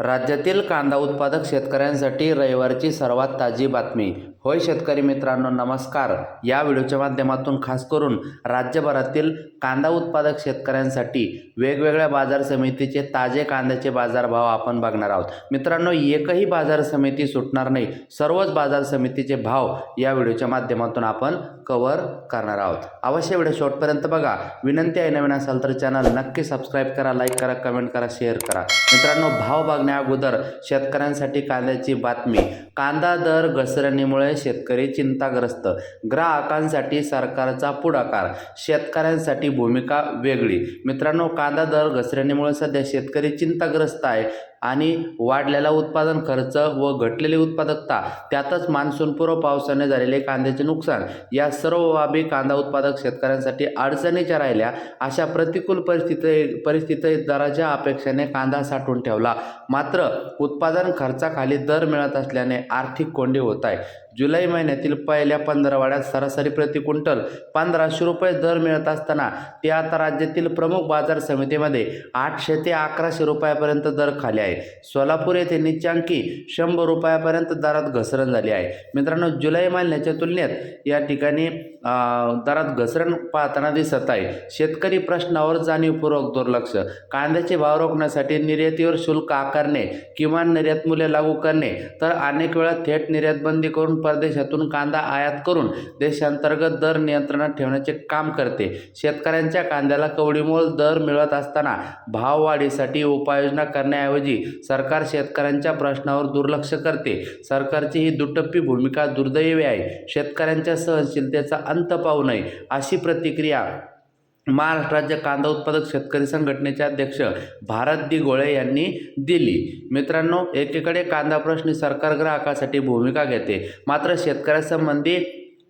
राज्यातील कांदा उत्पादक शेतकऱ्यांसाठी रविवारची सर्वात ताजी बातमी. होय शेतकरी मित्रांनो नमस्कार. या व्हिडिओच्या माध्यमातून खास करून राज्यभरातील कांदा उत्पादक शेतकऱ्यांसाठी वेगवेगळ्या बाजार समितीचे ताजे कांद्याचे बाजारभाव आपण बघणार आहोत. मित्रांनो एकही बाजार समिती सुटणार नाही. सर्वच बाजार समितीचे भाव या व्हिडिओच्या माध्यमातून आपण कव्हर करणार आहोत. अवश्य व्हिडिओ शेवटपर्यंत बघा. विनंती आहे नवीन असाल तर चॅनल नक्की सबस्क्राईब करा लाईक करा कमेंट करा शेअर करा. मित्रांनो भाव बघण्या अगोदर शेतकऱ्यांसाठी कांद्याची बातमी. कांदा दर घसरणीमुळे शेतकरी चिंताग्रस्त. ग्राहकांसाठी सरकारचा पुढाकार. शेतकऱ्यांसाठी भूमिका वेगळी. मित्रांनो कांदा दर घसरणीमुळे सध्या शेतकरी चिंताग्रस्त आहे. आणि वाढलेला उत्पादन खर्च व घटलेली उत्पादकता त्यातच मान्सूनपूर्व पावसाने झालेले कांद्याचे नुकसान या सर्व बाबी कांदा उत्पादक शेतकऱ्यांसाठी अडचणीच्या राहिल्या. अशा प्रतिकूल परिस्थिती परिस्थितीत दराच्या अपेक्षेने कांदा साठवून ठेवला. मात्र उत्पादन खर्चाखाली दर मिळत असल्याने आर्थिक कोंडी होत आहे. जुलै महिन्यातील पहिल्या पंधरवाड्यात सरासरी प्रति क्विंटल पंधराशे रुपये दर मिळत असताना ते आता राज्यातील प्रमुख बाजार समितीमध्ये आठशे ते अकराशे रुपयापर्यंत दर खाली आहे. सोलापूर येथे निचांकी शंभर रुपयापर्यंत दरात घसरण झाली आहे. मित्रांनो जुलै महिन्याच्या तुलनेत या ठिकाणी दरात घसरण पाहताना दिसत आहे. शेतकरी प्रश्नावर जाणीवपूर्वक दुर्लक्ष. कांद्याचे भाव रोखण्यासाठी निर्यातीवर शुल्क आकारणे किमान निर्यात मूल्य लागू करणे तर अनेक वेळा थेट निर्यात बंदी करून परदेशातून कांदा आयात करून देशांतर्गत दर नियंत्रणात ठेवण्याचे काम करते. शेतकऱ्यांच्या कांद्याला कवडीमोल दर मिळत असताना भाववाढीसाठी उपाययोजना करण्याऐवजी सरकार शेतकऱ्यांच्या प्रश्नावर दुर्लक्ष करते. सरकारची ही दुटप्पी भूमिका दुर्दैवी आहे. शेतकऱ्यांच्या सहनशीलतेचा अंत पाहू नये अशी प्रतिक्रिया महाराष्ट्र राज्य कांदा उत्पादक शेतकरी संघटनेचे अध्यक्ष भारत दिगोळे यांनी दिली. मित्रांनो एकीकडे कांदा प्रश्नी सरकार ग्राहकासाठी भूमिका घेते. मात्र शेतकऱ्यासंबंधी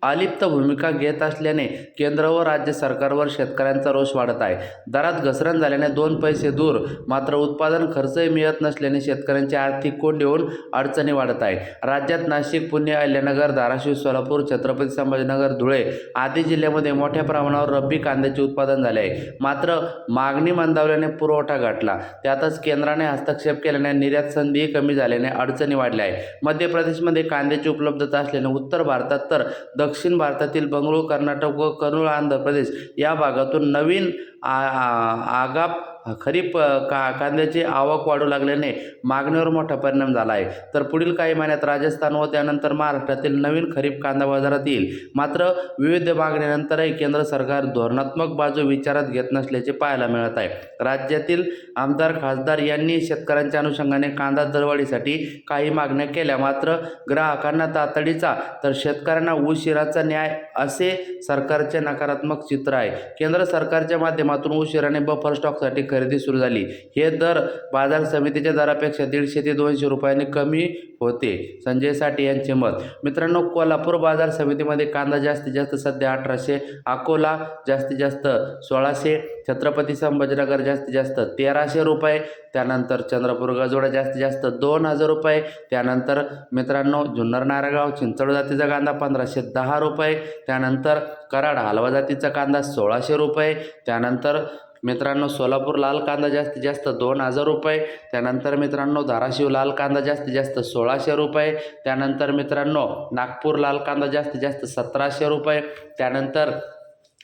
अलिप्त भूमिका घेत असल्याने केंद्र व राज्य सरकारवर शेतकऱ्यांचा रोष वाढत आहे. दरात घसरण झाल्याने दोन पैसे दूर मात्र उत्पादन खर्चही मिळत नसल्याने शेतकऱ्यांची आर्थिक कोंडी होऊन अडचणी वाढत आहे. राज्यात नाशिक पुणे अहिल्यानगर धाराशिव सोलापूर छत्रपती संभाजीनगर धुळे आदी जिल्ह्यामध्ये मोठ्या प्रमाणावर रब्बी कांद्याचे उत्पादन झाले आहे. मात्र मागणी मंदावल्याने पुरवठा गाठला. त्यातच केंद्राने हस्तक्षेप केल्याने निर्यात संधीही कमी झाल्याने अडचणी वाढल्या आहे मध्य प्रदेशमध्ये कांद्याची उपलब्धता असल्याने उत्तर भारतात तर दक्षिण दक्षिण भारतातील बंगळूर कर्नाटक व करूळ आंध्र प्रदेश या भागातून नवीन आ- आगाप खरीप का कांद्याची आवक वाढू लागल्याने मागणीवर मोठा परिणाम झाला आहे तर पुढील काही महिन्यात राजस्थान व त्यानंतर महाराष्ट्रातील नवीन खरीप कांदा बाजारात येईल. मात्र विविध मागणीनंतरही केंद्र सरकार धोरणात्मक बाजू विचारात घेत नसल्याचे पाहायला मिळत आहे. राज्यातील आमदार खासदार यांनी शेतकऱ्यांच्या अनुषंगाने कांदा दरवाढीसाठी काही मागण्या केल्या. मात्र ग्राहकांना तातडीचा तर शेतकऱ्यांना उशिराचा न्याय असे सरकारचे नकारात्मक चित्र आहे. केंद्र सरकारच्या माध्यमातून उशिराने बफर स्टॉकसाठी खरेदी सुरू झाली. हे दर बाजार समितीच्या दरापेक्षा दीडशे ते दोनशे रुपयांनी कमी होते. संजय साठे यांचे मत मित्रांनो कोल्हापूर बाजार समितीमध्ये कांदा जास्तीत जास्त सध्या अठराशे अकोला जास्तीत जास्त सोळाशे छत्रपती संभाजीनगर जास्तीत जास्त तेराशे रुपये त्यानंतर चंद्रपूर गजोडा जास्तीत जास्त दोन हजार रुपये त्यानंतर मित्रांनो जुन्नर नारागाव चिंचवड जातीचा कांदा पंधराशे दहा रुपये त्यानंतर कराड हलवा जातीचा कांदा सोळाशे रुपये त्यानंतर मित्रांनो सोलापूर लाल कांदा जास्तीत जास्त दोन हजार रुपये त्यानंतर मित्रांनो धाराशिव लाल कांदा जास्तीत जास्त सोळाशे रुपये त्यानंतर मित्रांनो नागपूर लाल कांदा जास्तीत जास्त सतराशे रुपये त्यानंतर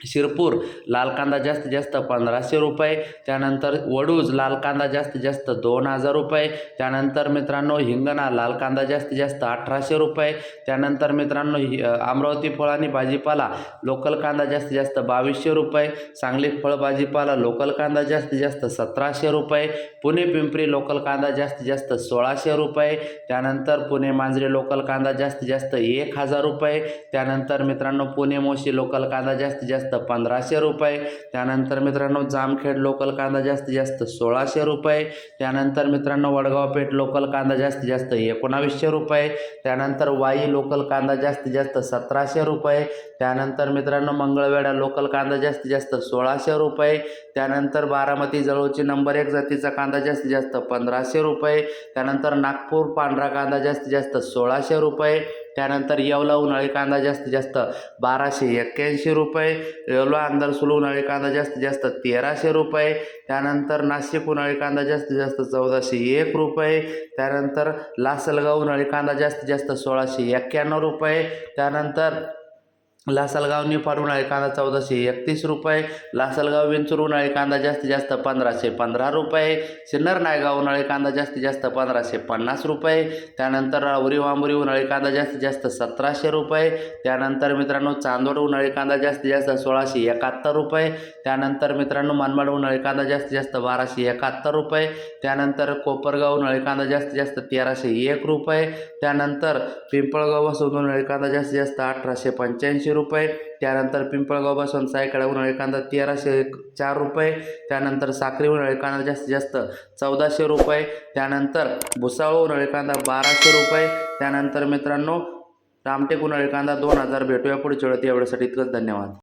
शिरपूर लाल कांदा जास्तीत जास्त पंधराशे रुपये त्यानंतर वडूज लाल कांदा जास्तीत जास्त दोन हजार रुपये त्यानंतर मित्रांनो हिंगणा लाल कांदा जास्तीत जास्त अठराशे रुपये त्यानंतर मित्रांनो अमरावती फळ आणि भाजीपाला लोकल कांदा जास्तीत जास्त बावीसशे रुपये सांगली फळ भाजीपाला लोकल कांदा जास्तीत जास्त सतराशे रुपये पुणे पिंपरी लोकल कांदा जास्तीत जास्त सोळाशे रुपये त्यानंतर पुणे मांजरे लोकल कांदा जास्तीत जास्त एक हजार रुपये त्यानंतर मित्रांनो पुणे मोशी लोकल कांदा जास्तीत जास्त पंधराशे रुपये. त्यानंतर मित्रांनो जामखेड लोकल कांदा जास्तीत जास्त सोळाशे रुपये. त्यानंतर मित्रांनो वडगाव पेठ लोकल कांदा जास्तीत जास्त एकोणावीसशे रुपये. त्यानंतर वाई लोकल कांदा जास्तीत जास्त सतराशे रुपये. त्यानंतर मित्रांनो मंगळवेढा लोकल कांदा जास्तीत जास्त सोळाशे रुपये. त्यानंतर बारामती जळूची नंबर एक जातीचा कांदा जास्तीत जास्त पंधराशे रुपये. त्यानंतर नागपूर पांढरा कांदा जास्तीत जास्त सोळाशे रुपये. त्यानंतर येवला उन्हाळी कांदा जास्तीत जास्त बाराशे एक्क्याऐंशी रुपये येवला अंदरसुल उन्हाळी कांदा जास्तीत जास्त तेराशे रुपये त्यानंतर नाशिक उन्हाळी कांदा जास्तीत जास्त चौदाशे एक रुपये त्यानंतर लासलगाव उन्हाळी कांदा जास्तीत जास्त सोळाशे एक्क्याण्णव रुपये त्यानंतर लासलगाव निफाड उन्हाळी कांदा चौदाशे एकतीस रुपये. लासलगाव विंचूर उन्हाळी कांदा जास्तीत जास्त पंधराशे पंधरा रुपये. सिन्नर नायगाव उन्हाळी कांदा जास्तीत जास्त पंधराशे पन्नास रुपये. त्यानंतर राहुरी वांबुरी उन्हाळी कांदा जास्तीत जास्त सतराशे रुपये. त्यानंतर मित्रांनो चांदोड उन्हाळी कांदा जास्तीत जास्त सोळाशे एकाहत्तर रुपये. त्यानंतर मित्रांनो मनमाड उन्हाळी कांदा जास्तीत जास्त बाराशे एकाहत्तर रुपये. त्यानंतर कोपरगाव उन्हाळी कांदा जास्तीत जास्त तेराशे एक रुपये. त्यानंतर पिंपळगाव बसवून उन्हाळी कांदा जास्तीत जास्त अठराशे पंच्याऐंशी रुपये त्यानंतर पिंपळगाव बसवून सायकडा उन्हाळी कांदा तेराशे चार रुपये त्यानंतर साखरी उन्हाळी कांदा जास्तीत जास्त चौदाशे रुपये त्यानंतर भुसावळ उन्हाळी कांदा बाराशे रुपये त्यानंतर मित्रांनो रामटेक उन्हाळी कांदा दोन हजार भेटूया पुढच्या वेळेत. एवढ्यासाठी इतकंच धन्यवाद.